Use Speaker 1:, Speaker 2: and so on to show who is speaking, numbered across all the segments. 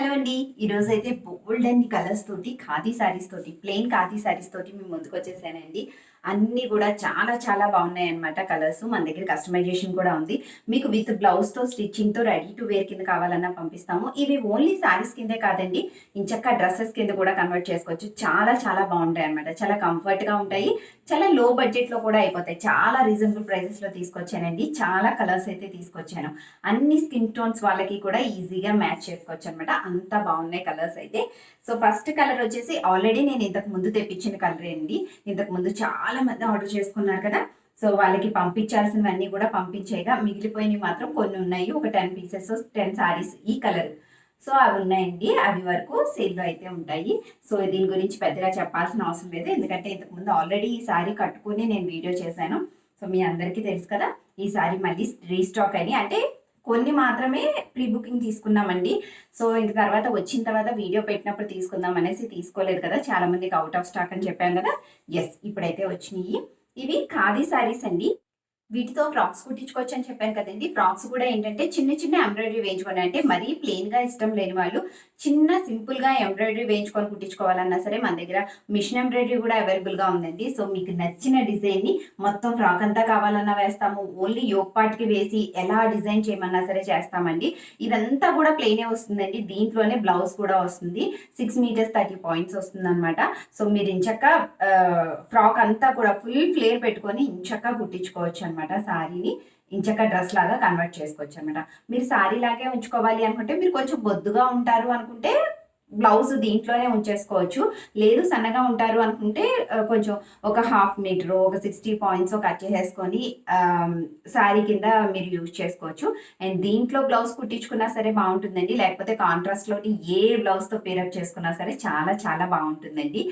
Speaker 1: Hello అండి ఈరోజు అయితే బోల్డ్ అండ్ కలర్స్ తోటి ఖాదీ శారీస్ తోటి ప్లెయిన్ ఖాదీ శారీస్ తోటి మేము ముందుకు వచ్చేసానండి అన్నీ కూడా చాలా చాలా బాగున్నాయి అనమాట కలర్స్. మన దగ్గర కస్టమైజేషన్ కూడా ఉంది. మీకు విత్ బ్లౌజ్తో స్టిచ్చింగ్తో రెడీ టు వేర్ కింద కావాలన్నా పంపిస్తాము. ఇవి ఓన్లీ శారీస్ కిందే కాదండి ఇంచక్క డ్రెస్సెస్ కింద కూడా కన్వర్ట్ చేసుకోవచ్చు. చాలా చాలా బాగుంటాయి అనమాట చాలా కంఫర్ట్గా ఉంటాయి. చాలా లో బడ్జెట్లో కూడా అయిపోతాయి. చాలా రీజనబుల్ ప్రైసెస్లో తీసుకొచ్చానండి. చాలా కలర్స్ అయితే తీసుకొచ్చాను. అన్ని స్కిన్ టోన్స్ వాళ్ళకి కూడా ఈజీగా మ్యాచ్ చేసుకోవచ్చు అనమాట అంత బాగున్నాయి కలర్స్ అయితే. సో ఫస్ట్ కలర్ వచ్చేసి ఆల్రెడీ నేను ఇంతకు ముందు తెప్పించిన కలర్ అండి. ఇంతకు ముందు చాలా చాలా మంది ఆర్డర్ చేసుకున్నారు కదా. సో వాళ్ళకి పంపించాల్సినవన్నీ కూడా పంపించేయగా మిగిలిపోయినవి మాత్రం కొన్ని ఉన్నాయి. ఒక టెన్ పీసెస్ టెన్ సారీస్ ఈ కలర్ సో అవి ఉన్నాయండి. అవి వరకు సేల్లో అయితే ఉంటాయి. సో దీని గురించి పెద్దగా చెప్పాల్సిన అవసరం లేదు. ఎందుకంటే ఇంతకుముందు ఆల్రెడీ ఈ సారీ కట్టుకుని నేను వీడియో చేశాను. సో మీ అందరికీ తెలుసు కదా ఈ సారీ మళ్ళీ రీస్టాక్ అని. అంటే కొన్ని మాత్రమే ప్రీ బుకింగ్ తీసుకున్నామండి. సో ఇంక తర్వాత వచ్చిన తర్వాత వీడియో పెట్టినప్పుడు తీసుకుందాం అనేసి తీసుకోలేదు కదా. చాలా మందికి అవుట్ ఆఫ్ స్టాక్ అని చెప్పాను కదా. ఎస్ ఇప్పుడైతే వచ్చినాయి. ఇవి ఖాదీ శారీస్ అండి. వీటితో ఫ్రాక్స్ కుట్టించుకోవచ్చు అని చెప్పాను కదండి. ఫ్రాక్స్ కూడా ఏంటంటే చిన్న చిన్న ఎంబ్రాయిడరీ వేయించుకొని అంటే మరీ ప్లెయిన్గా ఇష్టం లేని వాళ్ళు చిన్న సింపుల్గా ఎంబ్రాయిడరీ వేయించుకొని కుట్టించుకోవాలన్నా సరే మన దగ్గర మిషన్ ఎంబ్రాయిడరీ కూడా అవైలబుల్గా ఉందండి. సో మీకు నచ్చిన డిజైన్ని మొత్తం ఫ్రాక్ అంతా కావాలన్నా వేస్తాము. ఓన్లీ యోగ్ పార్ట్కి వేసి ఎలా డిజైన్ చేయమన్నా సరే చేస్తామండి. ఇదంతా కూడా ప్లెయినే వస్తుందండి. దీంట్లోనే బ్లౌజ్ కూడా వస్తుంది. సిక్స్ మీటర్స్ థర్టీ పాయింట్స్ వస్తుందన్నమాట. సో మీరు ఇంచక్క ఫ్రాక్ అంతా కూడా ఫుల్ ఫ్లేర్ పెట్టుకొని ఇంచక్క కుట్టించుకోవచ్చు అనమాట శారీని ఇంచక డ్రెస్ లాగా కన్వర్ట్ చేసుకోవచ్చు అనమాట మీరు శారీ లాగే ఉంచుకోవాలి అనుకుంటే మీరు కొంచెం బొద్దుగా ఉంటారు అనుకుంటే బ్లౌజ్ దీంట్లోనే ఉంచేసుకోవచ్చు. లేదు సన్నగా ఉంటారు అనుకుంటే కొంచెం ఒక హాఫ్ మీటర్ ఒక సిక్స్టీ పాయింట్స్ కట్ చేసేసుకొని శారీ కింద మీరు యూజ్ చేసుకోవచ్చు. అండ్ దీంట్లో బ్లౌజ్ కుట్టించుకున్నా సరే బాగుంటుందండి. లేకపోతే కాంట్రాస్ట్లోని ఏ బ్లౌజ్తో పేరప్ చేసుకున్నా సరే చాలా చాలా బాగుంటుందండి.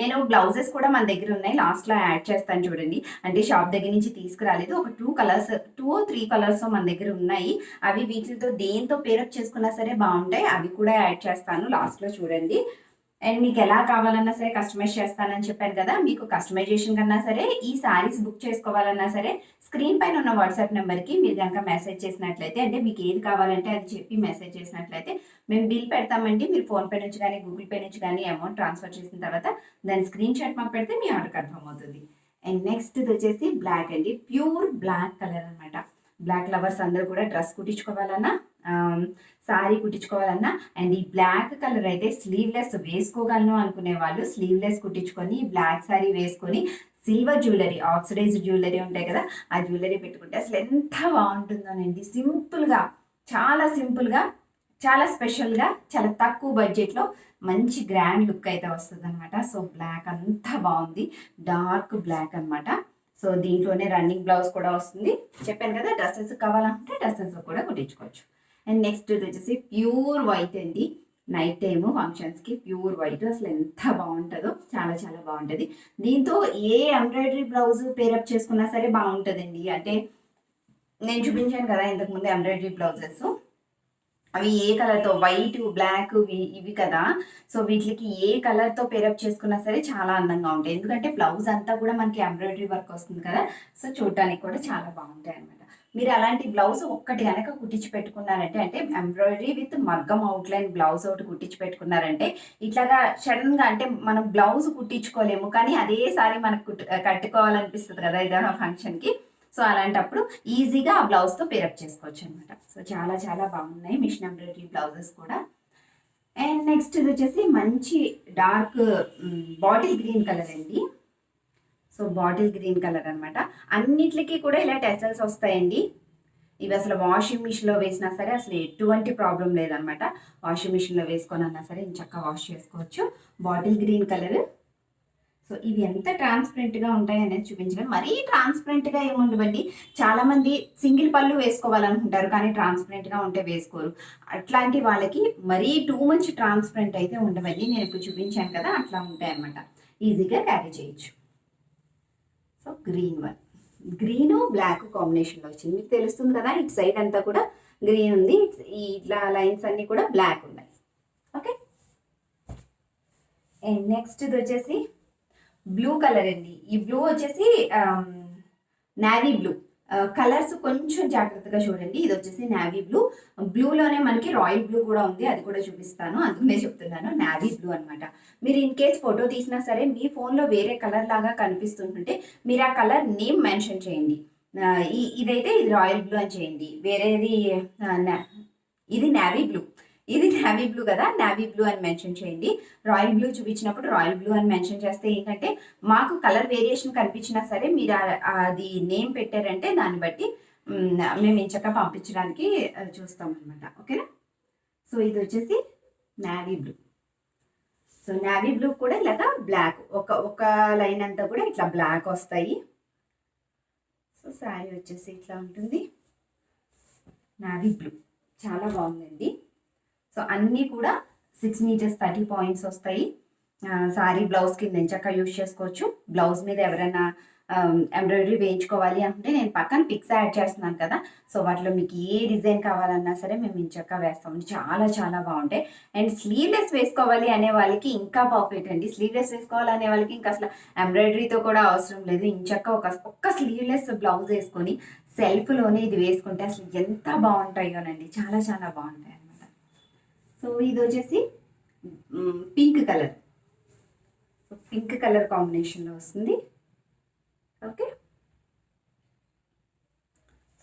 Speaker 1: నేను బ్లౌజెస్ కూడా మన దగ్గర ఉన్నాయి. లాస్ట్లో యాడ్ చేస్తాను చూడండి. అంటే షాప్ దగ్గర నుంచి తీసుకురాలేదు. ఒక two colours two three colours మన దగ్గర ఉన్నాయి. అవి వీటితో దేంతో పేరప్ చేసుకున్నా సరే బాగుంటాయి. అవి కూడా యాడ్ చేస్తాను. లాస్ట్లో చూడండి. అండ్ మీకు ఎలా కావాలన్నా సరే కస్టమైజ్ చేస్తానని చెప్పాను కదా మీకు కస్టమైజేషన్ కన్నా సరే ఈ సారీస్ బుక్ చేసుకోవాలన్నా సరే స్క్రీన్ పైన ఉన్న వాట్సాప్ నెంబర్కి మీరు కనుక మెసేజ్ చేసినట్లయితే అంటే మీకు ఏది కావాలంటే అది చెప్పి మెసేజ్ చేసినట్లయితే మేము బిల్ పెడతామండి. మీరు ఫోన్పే నుంచి కానీ గూగుల్ పే నుంచి కానీ అమౌంట్ ట్రాన్స్ఫర్ చేసిన తర్వాత దాని స్క్రీన్ షాట్ మాకు పెడితే మీ ఆర్డర్ కన్ఫర్మ్ అవుతుంది. అండ్ నెక్స్ట్ ఇది వచ్చేసి బ్లాక్ అండి. ప్యూర్ బ్లాక్ కలర్ అనమాట బ్లాక్ లవర్స్ అందరూ కూడా డ్రెస్ కుట్టించుకోవాలన్నా సారీ కుట్టించుకోవాలన్నా అండ్ ఈ బ్లాక్ కలర్ అయితే స్లీవ్లెస్ వేసుకోగలను అనుకునే వాళ్ళు స్లీవ్లెస్ కుట్టించుకొని బ్లాక్ సారీ వేసుకొని సిల్వర్ జ్యువెలరీ ఆక్సిడైజ్ జ్యువెలరీ ఉంటాయి కదా ఆ జ్యువెలరీ పెట్టుకుంటే అసలు ఎంత బాగుంటుందోనండి. సింపుల్గా చాలా సింపుల్గా చాలా స్పెషల్గా చాలా తక్కువ బడ్జెట్లో మంచి గ్రాండ్ లుక్ అయితే వస్తుంది అనమాట సో బ్లాక్ అంతా బాగుంది. డార్క్ బ్లాక్ అన్నమాట. సో దీంట్లోనే రన్నింగ్ బ్లౌజ్ కూడా వస్తుంది. చెప్పాను కదా డ్రెస్సెస్ కావాలంటే డ్రెస్సెస్ కూడా కుట్టించుకోవచ్చు. అండ్ నెక్స్ట్ ఇది వచ్చేసి ప్యూర్ వైట్ అండి. నైట్ టైము ఫంక్షన్స్కి ప్యూర్ వైట్ అసలు ఎంత బాగుంటుందో చాలా చాలా బాగుంటుంది. దీంతో ఏ ఎంబ్రాయిడరీ బ్లౌజ్ పేరప్ చేసుకున్నా సరే బాగుంటుందండి. అంటే నేను చూపించాను కదా ఇంతకుముందు ఎంబ్రాయిడరీ బ్లౌజెస్ అవి ఏ కలర్తో వైట్ బ్లాక్ ఇవి కదా. సో వీటికి ఏ కలర్తో పేరప్ చేసుకున్నా సరే చాలా అందంగా ఉంటాయి. ఎందుకంటే బ్లౌజ్ అంతా కూడా మనకి ఎంబ్రాయిడరీ వర్క్ వస్తుంది కదా. సో చూడటానికి కూడా చాలా బాగుంటాయి అనమాట మీరు అలాంటి బ్లౌజ్ ఒక్కటి కనుక కుట్టించి పెట్టుకున్నారంటే అంటే ఎంబ్రాయిడరీ విత్ మగ్గం అవుట్లైన్ బ్లౌజ్ ఒకటి కుట్టించి పెట్టుకున్నారంటే ఇట్లాగా సడన్గా అంటే మనం బ్లౌజ్ కుట్టించుకోలేము. కానీ అదేసారి మనకు కుట్టు కట్టుకోవాలనిపిస్తుంది కదా ఏదైనా ఫంక్షన్కి సో అలాంటప్పుడు ఈజీగా ఆ బ్లౌజ్తో పేరప్ చేసుకోవచ్చు అనమాట సో చాలా చాలా బాగున్నాయి మిషన్ ఎంబ్రాయిడరీ బ్లౌజెస్ కూడా. అండ్ నెక్స్ట్ ఇది వచ్చేసి మంచి డార్క్ బాటిల్ గ్రీన్ కలర్ అండి. సో బాటిల్ గ్రీన్ కలర్ అనమాట అన్నిటికి కూడా ఇలా టెసల్స్ వస్తాయండి. ఇవి అసలు వాషింగ్ మిషన్లో వేసినా సరే అసలు ఎటువంటి ప్రాబ్లం లేదనమాట వాషింగ్ మిషన్లో వేసుకొని అన్నా సరే చక్కగా వాష్ చేసుకోవచ్చు. Bottle green colour. సో ఇవి ఎంత ట్రాన్స్పరెంట్గా ఉంటాయి అనేది చూపించడం మరీ ట్రాన్స్పరెంట్గా ఏముండవండి చాలామంది సింగిల్ పళ్ళు వేసుకోవాలనుకుంటారు కానీ ట్రాన్స్పరెంట్గా ఉంటే వేసుకోరు. అట్లాంటి వాళ్ళకి మరీ టూ మచ్ ట్రాన్స్పరెంట్ అయితే ఉండవండి. నేను ఇప్పుడు చూపించాను కదా అట్లా ఉంటాయి అనమాట ఈజీగా క్యారీ చేయొచ్చు. So green one green black కాంబినేషన్లో వచ్చింది. మీకు తెలుస్తుంది కదా ఇటు సైడ్ అంతా కూడా గ్రీన్ ఉంది. ఇట్లా లైన్స్ అన్నీ కూడా బ్లాక్ ఉన్నాయి. ఓకే అండ్ నెక్స్ట్ ఇది వచ్చేసి బ్లూ కలర్ అండి. ఈ బ్లూ వచ్చేసి నావీ బ్లూ కలర్స్ కొంచెం జాగ్రత్తగా చూడండి. ఇది వచ్చేసి నావీ బ్లూ బ్లూలోనే మనకి రాయల్ బ్లూ కూడా ఉంది. అది కూడా చూపిస్తాను. అందుకనే చెప్తున్నాను నావీ బ్లూ అనమాట మీరు ఇన్ కేస్ ఫోటో తీసినా సరే మీ ఫోన్లో వేరే కలర్ లాగా కనిపిస్తుంటుంటే మీరు ఆ కలర్ నేమ్ మెన్షన్ చేయండి. Uh, ఇదైతే ఇది రాయల్ బ్లూ అని చేయండి. వేరేది uh, నా- ఇది నావీ బ్లూ ఇది నావీ బ్లూ కదా నావీ బ్లూ అని మెన్షన్ చేయండి. రాయల్ బ్లూ చూపించినప్పుడు రాయల్ బ్లూ అని మెన్షన్ చేస్తే ఏంటంటే మాకు కలర్ వేరియేషన్ కనిపించినా సరే మీరు అది నేమ్ పెట్టారంటే దాన్ని బట్టి మేము ఇంచక పంపించడానికి చూస్తాం అనమాట ఓకేనా? సో ఇది వచ్చేసి navy blue. So navy blue కూడా ఇలాగా బ్లాక్. ఒక ఒక లైన్ అంతా కూడా ఇట్లా బ్లాక్ వస్తాయి. సో శారీ వచ్చేసి ఇట్లా ఉంటుంది. Navy blue. చాలా బాగుందండి. సో అన్నీ కూడా సిక్స్ మీటర్స్ థర్టీ పాయింట్స్ వస్తాయి. సారీ బ్లౌజ్ కింద చక్కగా యూజ్ చేసుకోవచ్చు. బ్లౌజ్ మీద ఎవరైనా ఎంబ్రాయిడరీ వేయించుకోవాలి అంటే నేను పక్కన పిక్స్ యాడ్ చేస్తున్నాను కదా. సో వాటిలో మీకు ఏ డిజైన్ కావాలన్నా సరే మేము ఇంచక్క వేస్తాం. చాలా చాలా బాగుంటాయి. అండ్ స్లీవ్లెస్ వేసుకోవాలి అనే వాళ్ళకి ఇంకా పర్ఫెక్ట్ అండి. స్లీవ్లెస్ వేసుకోవాలనే వాళ్ళకి ఇంకా అసలు ఎంబ్రాయిడరీతో కూడా అవసరం లేదు. ఇంచక్క ఒక ఒక్క స్లీవ్లెస్ బ్లౌజ్ వేసుకొని సెల్ఫ్లోనే ఇది వేసుకుంటే అసలు ఎంత బాగుంటాయోనండి. చాలా చాలా బాగుంటాయి. సో ఇది వచ్చేసి పింక్ కలర్ పింక్ కలర్ కాంబినేషన్లో వస్తుంది. ఓకే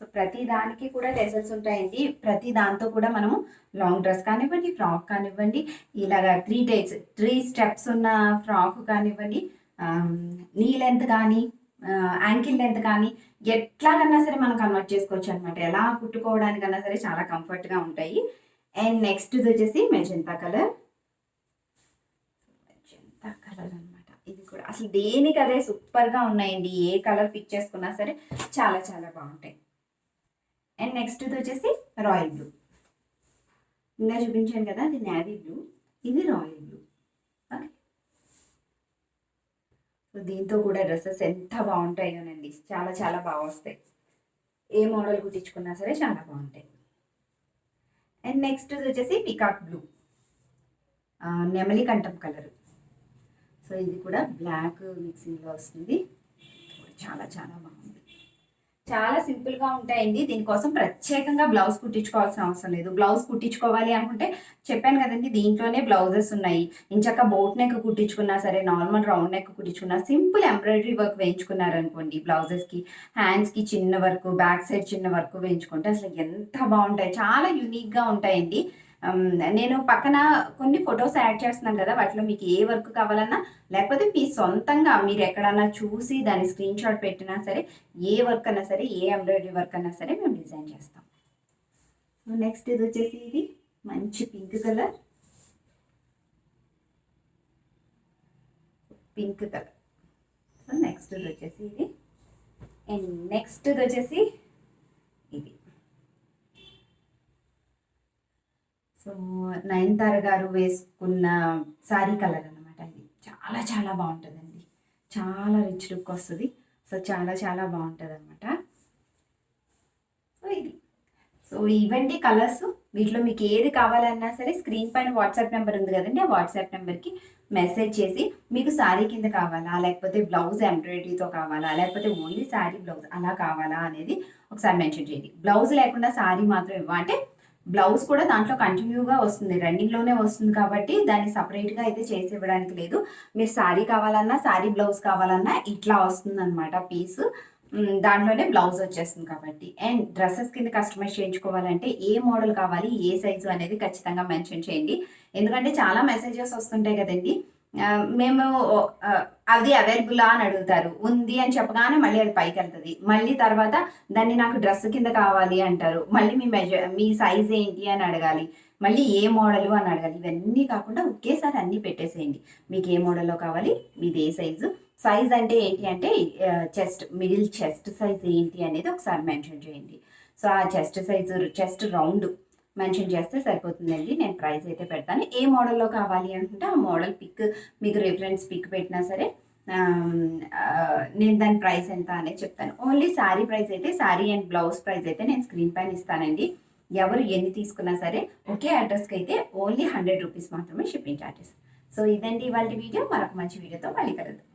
Speaker 1: సో ప్రతి దానికి కూడా లెసన్స్ ఉంటాయండి. ప్రతి దాంతో కూడా మనము లాంగ్ డ్రెస్ కానివ్వండి ఫ్రాక్ కానివ్వండి ఇలాగా త్రీ డేస్ త్రీ స్టెప్స్ ఉన్న ఫ్రాక్ కానివ్వండి um, నీ లెంత్ కానీ యాంకిల్ లెంత్ కానీ ఎట్లాగన్నా సరే మనం కన్వర్ట్ చేసుకోవచ్చు అనమాట ఎలా కుట్టుకోవడానికన్నా సరే చాలా కంఫర్ట్గా ఉంటాయి. అండ్ నెక్స్ట్ వచ్చేసి మెజంతా కలర్. మెజంతా కలర్ అనమాట ఇది కూడా అసలు దేనికి అదే సూపర్గా ఉన్నాయండి. ఏ కలర్ పిక్ చేసుకున్నా సరే చాలా చాలా బాగుంటాయి. అండ్ నెక్స్ట్ వచ్చేసి రాయల్ బ్లూ. ఇంకా చూపించాను కదా అది నేవీ బ్లూ. ఇది రాయల్ బ్లూ. ఓకే. సో దీంతో కూడా డ్రెస్సెస్ ఎంత బాగుంటాయోనండి. చాలా చాలా బాగా వస్తాయి. ఏ మోడల్ కుట్టించుకున్నా సరే చాలా బాగుంటాయి. అండ్ నెక్స్ట్ వచ్చేసి పికాక్ బ్లూ నెమలి కంఠం కలర్ సో ఇది కూడా బ్లాక్ మిక్సింగ్లో వస్తుంది. చాలా చాలా బాగుంది. చాలా సింపుల్గా ఉంటాయండి. దీనికోసం ప్రత్యేకంగా బ్లౌజ్ కుట్టించుకోవాల్సిన అవసరం లేదు. బ్లౌజ్ కుట్టించుకోవాలి అనుకుంటే చెప్పాను కదండి దీంట్లోనే బ్లౌజెస్ ఉన్నాయి. ఇంచక బోట్ నెక్ కుట్టించుకున్నా సరే నార్మల్ రౌండ్ నెక్ కుట్టించుకున్నా సింపుల్ ఎంబ్రాయిడరీ వర్క్ వేయించుకున్నారనుకోండి బ్లౌజెస్కి హ్యాండ్స్కి చిన్న వర్క్ బ్యాక్ సైడ్ చిన్న వర్క్ వేయించుకుంటే అసలు ఎంత బాగుంటాయి. చాలా యూనిక్గా ఉంటాయండి. నేను పక్కన కొన్ని ఫొటోస్ యాడ్ చేస్తున్నాను కదా వాటిలో మీకు ఏ వర్క్ కావాలన్నా లేకపోతే మీ సొంతంగా మీరు ఎక్కడన్నా చూసి దాని స్క్రీన్ షాట్ పెట్టినా సరే ఏ వర్క్ అన్నా సరే ఏ ఎంబ్రాయిడరీ వర్క్ అన్నా సరే మేము డిజైన్ చేస్తాం. సో నెక్స్ట్ ఇది వచ్చేసి ఇది మంచి pink colour pink colour so next ఇది వచ్చేసి ఇది. అండ్ నెక్స్ట్ ఇది వచ్చేసి ఇది సో నయనతార గారు వేసుకున్న శారీ కలర్ అనమాట ఇది. చాలా చాలా బాగుంటుందండి. చాలా రిచ్ లుక్ వస్తుంది. సో చాలా చాలా బాగుంటుంది అనమాట సో ఇది. సో ఇవండి కలర్స్. వీటిలో మీకు ఏది కావాలన్నా సరే స్క్రీన్ పైన వాట్సాప్ నెంబర్ ఉంది కదండి. ఆ వాట్సాప్ నెంబర్కి మెసేజ్ చేసి మీకు శారీ కింద కావాలా? లేకపోతే బ్లౌజ్ ఎంబ్రాయిడరీతో కావాలా? లేకపోతే ఓన్లీ శారీ బ్లౌజ్ అలా కావాలా అనేది ఒకసారి మెన్షన్ చేయండి. బ్లౌజ్ లేకుండా శారీ మాత్రం ఇవ్వ. అంటే బ్లౌజ్ కూడా దాంట్లో కంటిన్యూగా వస్తుంది రన్నింగ్లోనే వస్తుంది కాబట్టి దాన్ని సపరేట్గా అయితే చేసి ఇవ్వడానికి లేదు. మీరు శారీ కావాలన్నా శారీ బ్లౌజ్ కావాలన్నా ఇట్లా వస్తుంది అనమాట పీస్ దాంట్లోనే బ్లౌజ్ వచ్చేస్తుంది కాబట్టి. అండ్ డ్రెస్సెస్ కింద కస్టమైజ్ చేయించుకోవాలంటే ఏ మోడల్ కావాలి ఏ సైజు అనేది ఖచ్చితంగా మెన్షన్ చేయండి. ఎందుకంటే చాలా మెసేజెస్ వస్తుంటాయి కదండి. మేము అది అవైలబుల్ అని అడుగుతారు. ఉంది అని చెప్పగానే మళ్ళీ అది పైకి వెళ్తుంది. మళ్ళీ తర్వాత దాన్ని నాకు డ్రెస్ కింద కావాలి అంటారు. మళ్ళీ మీ మెజర్ మీ సైజ్ ఏంటి అని అడగాలి. మళ్ళీ ఏ మోడలు అని అడగాలి. ఇవన్నీ కాకుండా ఒకేసారి అన్నీ పెట్టేసేయండి. మీకు ఏ మోడల్లో కావాలి మీది ఏ సైజు. సైజ్ అంటే ఏంటి అంటే చెస్ట్ మిడిల్ చెస్ట్ సైజ్ ఏంటి అనేది ఒకసారి మెన్షన్ చేయండి. సో ఆ chest size chest round mention చేస్తే సరిపోతుందండి. నేను ప్రైస్ అయితే పెడతాను. ఏ మోడల్లో కావాలి అనుకుంటే ఆ మోడల్ పిక్ మీకు రిఫరెన్స్ పిక్ పెట్టినా సరే నేను దాని ప్రైస్ ఎంత అనేది చెప్తాను. ఓన్లీ శారీ ప్రైస్ అయితే శారీ అండ్ బ్లౌజ్ ప్రైస్ అయితే నేను స్క్రీన్ పైన ఇస్తానండి. ఎవరు ఎన్ని తీసుకున్నా సరే ఒకే అడ్రస్కి అయితే ఓన్లీ హండ్రెడ్ రూపీస్ మాత్రమే షిప్పింగ్ ఛార్జెస్ సో ఇదండి ఇవాళ వీడియో. మరొక మంచి వీడియోతో మళ్ళీ కలుద్దాం.